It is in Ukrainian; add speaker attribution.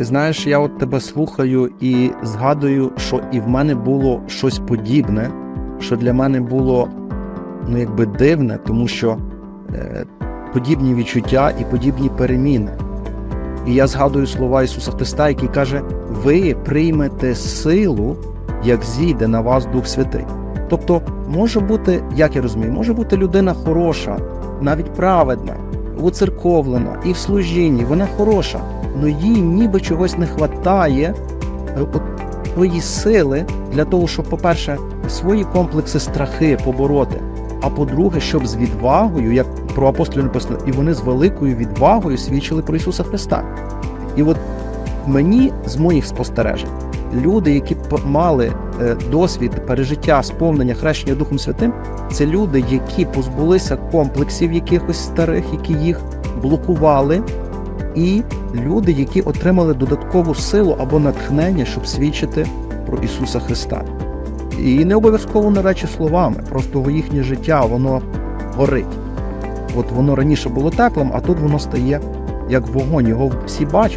Speaker 1: Ти знаєш, я от тебе слухаю і згадую, що і в мене було щось подібне, що для мене було ну якби дивне, тому що е, подібні відчуття і подібні переміни. І я згадую слова Ісуса Христа, який каже: ви приймете силу, як зійде на вас Дух Святий. Тобто, може бути, як я розумію, може бути людина хороша, навіть праведна, уцерковлена і в служінні, вона хороша, але їй ніби чогось не вистачає тої сили для того, щоб, по-перше, свої комплекси страхи побороти. А по-друге, щоб з відвагою, як про апостолів написано, і вони з великою відвагою свідчили про Ісуса Христа. І от мені з моїх спостережень, люди, які мали е, досвід пережиття сповнення хрещення Духом Святим, це люди, які позбулися комплексів якихось старих, які їх блокували, і люди, які отримали додаткову силу або натхнення, щоб свідчити про Ісуса Христа. І не обов'язково не речі словами, просто їхнє життя воно горить. От воно раніше було теплим, а тут воно стає як вогонь. Його всі бачать.